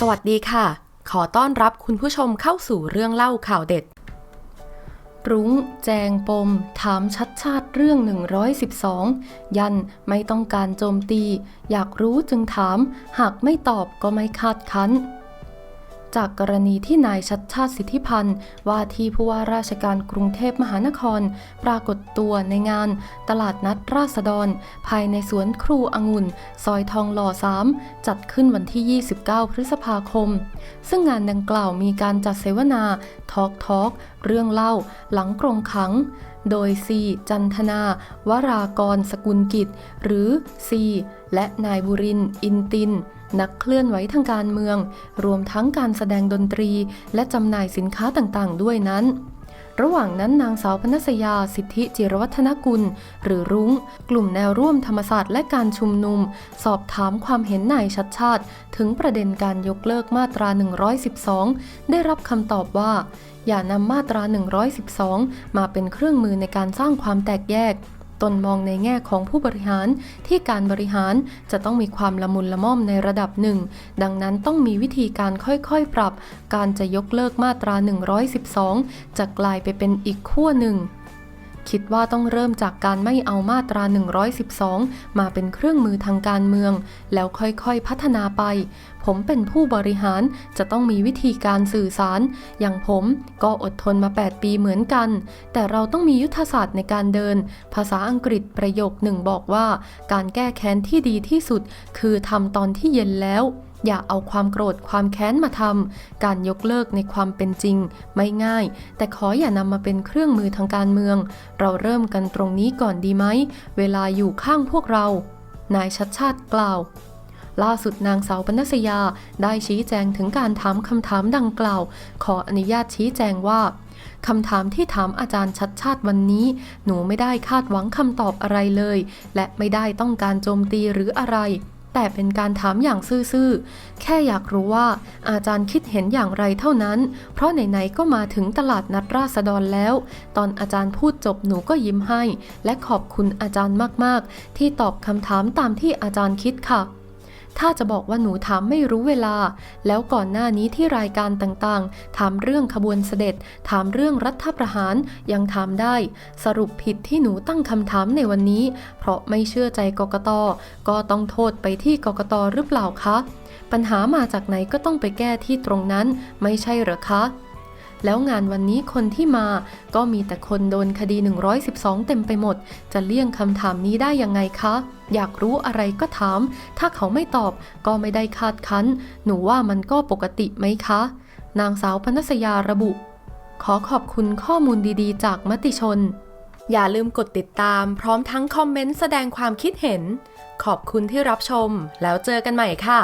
สวัสดีค่ะ ขอต้อนรับคุณผู้ชมเข้าสู่เรื่องเล่าข่าวเด็ด รุ้ง แจงปม ถามชัดชาติเรื่อง 112 ยันไม่ต้องการโจมตี อยากรู้จึงถาม หากไม่ตอบก็ไม่คาดคั้น จากกรณีที่นายชัดชาติสิทธิพันธ์ ว่าที่ผู้ว่าราชการกรุงเทพมหานคร ปรากฏตัวในงาน ตลาดนัดราษฎร ภายในสวนครูองุ่น ซอยทองหล่อ 3 จัดขึ้นวันที่ 29 พฤษภาคม ซึ่งงานดังกล่าวมีการจัดเสวนาทอกทอกเรื่องเล่า หลังกรงขัง โดยซีจันทนาวรากรสกุลกิจ หรือซีและนายบุรินอินติน นักเคลื่อนไหวทางการเมือง รวมทั้งการแสดงดนตรี และจำหน่ายสินค้าต่างๆ ด้วยนั้น ระหว่างนั้นนางสาวพนัสยาสิทธิจิรวัฒนกุล หรือรุ้ง กลุ่มแนวร่วมธรรมศาสตร์และการชุมนุม สอบถามความเห็นนายชัดชาติ ถึงประเด็นการยกเลิกมาตรา 112 ได้รับคำตอบว่า อย่านำมาตรา 112 มาเป็นเครื่องมือในการสร้างความแตกแยก ตนมองในแง่ของผู้บริหารที่การบริหารจะต้องมีความละมุนละม่อมในระดับหนึ่ง ดังนั้นต้องมีวิธีการค่อยๆปรับ การจะยกเลิกมาตรา 112 จะกลายไปเป็นอีกขั้วหนึ่ง คิดว่าต้องเริ่มจากการไม่เอามาตรา 112 มาเป็นเครื่องมือทางการเมือง แล้วค่อยๆพัฒนาไป ผมเป็นผู้บริหารจะต้องมีวิธีการสื่อสาร อย่างผมก็อดทนมา 8 ปีเหมือนกัน แต่เราต้องมียุทธศาสตร์ในการเดิน ภาษาอังกฤษประโยคหนึ่งบอกว่า การแก้แค้นที่ดีที่สุด คือทำตอนที่เย็นแล้ว อย่าเอาความโกรธความแค้นมาทำการยกเลิกในความเป็นจริง ไม่ง่าย แต่ขออย่านำมาเป็นเครื่องมือทางการเมือง เราเริ่มกันตรงนี้ก่อนดีไหม เวลาอยู่ข้างพวกเรา นายชัดชาติกล่าวล่าสุดนางสาวปนัสยาได้ชี้แจงถึงการถามคำถามดังกล่าว ขออนุญาตชี้แจงว่าคำถามที่ถามอาจารย์ชัดชาติวันนี้ หนูไม่ได้คาดหวังคำตอบอะไรเลย และไม่ได้ต้องการโจมตีหรืออะไร แต่เป็นการถามอย่างซื่อๆ แค่อยากรู้ว่าอาจารย์คิดเห็นอย่างไรเท่านั้น เพราะไหนๆก็มาถึงตลาดนัดราษฎรแล้ว ตอนอาจารย์พูดจบหนูก็ยิ้มให้ และขอบคุณอาจารย์มากๆ ที่ตอบคำถามตามที่อาจารย์คิดค่ะ ถ้าจะบอกว่าหนูถามไม่รู้เวลา แล้วก่อนหน้านี้ที่รายการต่างๆ ถามเรื่องขบวนเสด็จ ถามเรื่องรัฐประหารยังถามได้ สรุปผิดที่หนูตั้งคำถามในวันนี้ เพราะไม่เชื่อใจกกต ก็ต้องโทษไปที่กกตหรือเปล่าคะ ปัญหามาจากไหนก็ต้องไปแก้ที่ตรงนั้น ไม่ใช่เหรอคะ แล้วงานวันนี้คนที่มาก็มีแต่คนโดนคดี 112 เต็มไปหมด จะเลี่ยงคำถามนี้ได้ยังไงคะ อยากรู้อะไรก็ถาม ถ้าเขาไม่ตอบก็ไม่ได้คาดคั้น หนูว่ามันก็ปกติไหมคะ นางสาวพนัสยาระบุ ขอขอบคุณข้อมูลดีๆ จากมติชน อย่าลืมกดติดตาม พร้อมทั้งคอมเมนต์แสดงความคิดเห็น ขอบคุณที่รับชม แล้วเจอกันใหม่ค่ะ